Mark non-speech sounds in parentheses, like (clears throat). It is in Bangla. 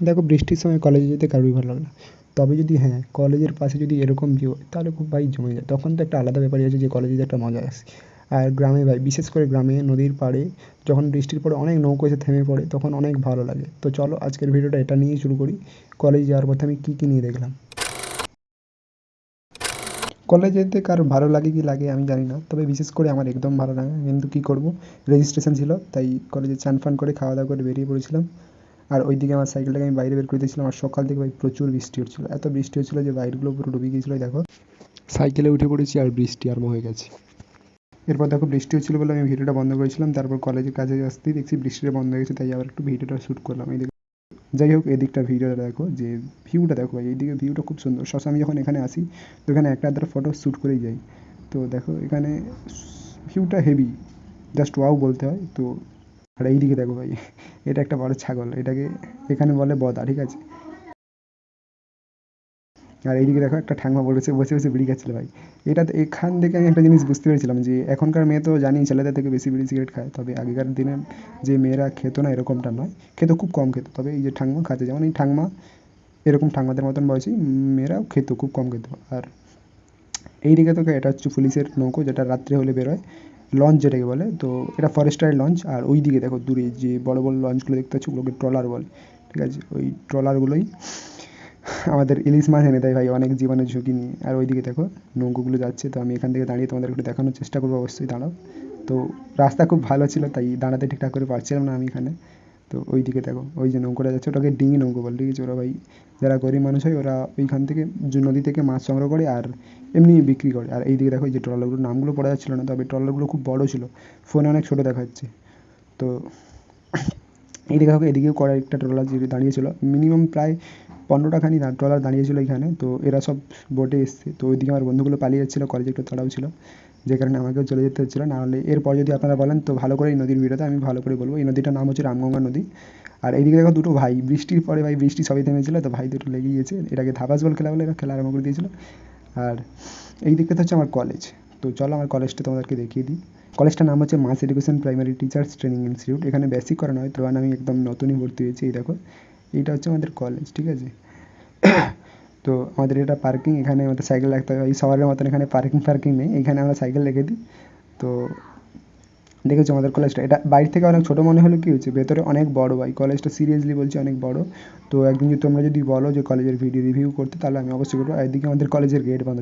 দেখো বৃষ্টির সময় কলেজে যেতে কারোরই ভালো লাগে না। তবে যদি হ্যাঁ কলেজের পাশে যদি এরকম ভিউ হয়, তাহলে খুব ভাই জমে যায়। তখন তো একটা আলাদা ব্যাপারই আছে যে কলেজে একটা মজা আসে আর গ্রামে ভাই, বিশেষ করে গ্রামে, নদীর পাড়ে, যখন বৃষ্টির পরে অনেক নৌকো এসে থেমে পড়ে, তখন অনেক ভালো লাগে। তো চলো আজকের ভিডিওটা এটা নিয়েই শুরু করি। কলেজ যাওয়ার পথে আমি কী কী নিয়ে দেখলাম? কলেজ যেতে কার ভালো লাগে কি লাগে আমি জানি না, তবে বিশেষ করে আমার একদম ভালো লাগে। কিন্তু কী করব? রেজিস্ট্রেশন ছিল, তাই কলেজে চান ফান করে খাওয়া দাওয়া করে বেরিয়ে পড়েছিলাম। আর ওই দিকে আমার সাইকেলটাকে আমি বাইরে বের করে দিয়েছিলাম, আর সকাল থেকে ভাই প্রচুর বৃষ্টি হচ্ছিল। এত বৃষ্টি হচ্ছিল যে বাইরগুলো পুরো ডুবে গিয়েছিল দেখো। সাইকেলে উঠে পড়েছি আর বৃষ্টি আরম্ভ হয়ে গেছে। এরপর দেখো বৃষ্টি হচ্ছিল বলে আমি ভিডিওটা বন্ধ করেছিলাম, তারপর কলেজের কাছে আসতেই দেখছি বৃষ্টিটা বন্ধ হয়ে গেছে, তাই আবার একটু ভিডিওটা শ্যুট করলাম এই যাই হোক, এদিকটা ভিডিওটা দেখো, যে ভিউটা দেখো এইদিকে ভিউটা খুব সুন্দর। সস আমি যখন এখানে আসি, তো এখানে একটা আধটা ফটো শ্যুট করেই যাই। তো দেখো এখানে ভিউটা হেভি জাস্ট ওয়াও বলতে হয়। তো আর এইদিকে দেখো ভাই, এটা একটা বড় ছাগল, এটাকে এখানে বলে বদা, ঠিক আছে? আর এইদিকে দেখো একটা ঠাংমা বলেছে বসে বসে বিড়ি খাচ্ছিল ভাই। এটা এখান থেকে আমি একটা জিনিস বুঝতে পেরেছিলাম যে, এখনকার মেয়ে তো জানি ছেলেদের থেকে বেশি বিড়ি সিগারেট খায়, তবে আগেকার দিনে যে মেয়েরা খেত না এরকমটা নয়, খেত খুব কম খেত। তবে এই যে ঠাংমা খাচ্ছে, যেমন এই ঠাংমা এরকম ঠাংমাদের মতন বয়সী মেয়েরাও খেত, খুব কম খেত। আর এইদিকে তো এটা হচ্ছে পুলিশের নৌকো, যেটা রাত্রে হলে বেরোয়। লঞ্চ যেটাকে বলে, তো এটা ফরেস্টারের লঞ্চ আর ওই দিকে দেখো দূরে যে বড় বড় লঞ্চগুলো দেখতে পাচ্ছ, ওগুলোকে ট্রলার বলে, ঠিক আছে? ওই ট্রলারগুলোই আমাদের ইলিশ মাছ এনে দেয় ভাই, অনেক জীবনের ঝুঁকি নিয়ে। আর ওইদিকে দেখো নৌকোগুলো যাচ্ছে, তো আমি এখান থেকে দাঁড়িয়ে তোমাদের একটু দেখানোর চেষ্টা করব অবশ্যই, দাঁড়াও। তো রাস্তা খুব ভালো ছিল, তাই দাঁড়াতে ঠিকঠাক করে পারছিলাম না আমি এখানে। তো ওই দিকে দেখো, ওই যে নৌকোটা যাচ্ছে, ওটাকে ডিঙি নৌকো বলে, ঠিক আছে? ওরা ভাই, যারা গরিব মানুষ হয়, ওরা ওইখান থেকে নদী থেকে মাছ সংগ্রহ করে আর এমনি বিক্রি করে। আর এইদিকে দেখো, এই যে ট্রলারগুলোর নামগুলো পড়া যাচ্ছিল না, তবে ট্রলারগুলো খুব বড়ো ছিল। ফোনে অনেক ছোটো দেখাচ্ছে। তো (clears throat) এইদিকে দেখো এদিকেও কয়েকটা ট্রলার দাঁড়িয়েছিল, মিনিমাম প্রায় পনেরোটা খানি ট্রলার দাঁড়িয়েছিল এখানে। তো এরা সব বোটে এসছে। তো ওইদিকে আমার বন্ধুগুলো পালিয়ে যাচ্ছিল কলেজে একটু তাড়াও ছিল। যে কারণে আমাকেও চলে যেতে হচ্ছিল। নাহলে এরপর যদি আপনারা বলেন, তো ভালো করে এই নদীর ভিডিওতে আমি ভালো করে বলব। এই নদীটার নাম হচ্ছে রামগঙ্গা নদী। আর এইদিকে দেখো দুটো ভাই, বৃষ্টির পরে ভাই বৃষ্টি সবই থেমেছিল, তো ভাই দুটো লেগে গিয়েছে। এটাকে ধাপাস বল খেলা বলে, এরা খেলা আরম্ভ করে দিয়েছিল। আর এই দিকটা হচ্ছে আমার কলেজ তো চলো আমার কলেজটা তোমাদেরকে দেখিয়ে দিই। কলেজটার নাম হচ্ছে mass education primary teachers training institute. এখানে বেসিক করানো হয়, তো আমি একদম নতুনই ভর্তি হয়েছি, এই দেখো। এইটা হচ্ছে আমাদের কলেজ ঠিক আছে? তো আমাদের এটা পার্কিং এখানে আমাদের সাইকেল রাখতে হয়। এই শহরের মতন এখানে পার্কিং ফার্কিং নেই। এখানে আমরা সাইকেল রেখে দিই। তো দেখেছ আমাদের কলেজটা এটা বাইরে থেকে অনেক ছোটো মনে হলে কী হচ্ছে? ভেতরে অনেক বড় ভাই। কলেজটা সিরিয়াসলি বলছি অনেক বড়। তো একদিন যদি তোমরা যদি বলো যে কলেজের ভিডিও রিভিউ করতে, তাহলে আমি অবশ্যই করব। একদিকে আমাদের কলেজের গেট বন্ধ।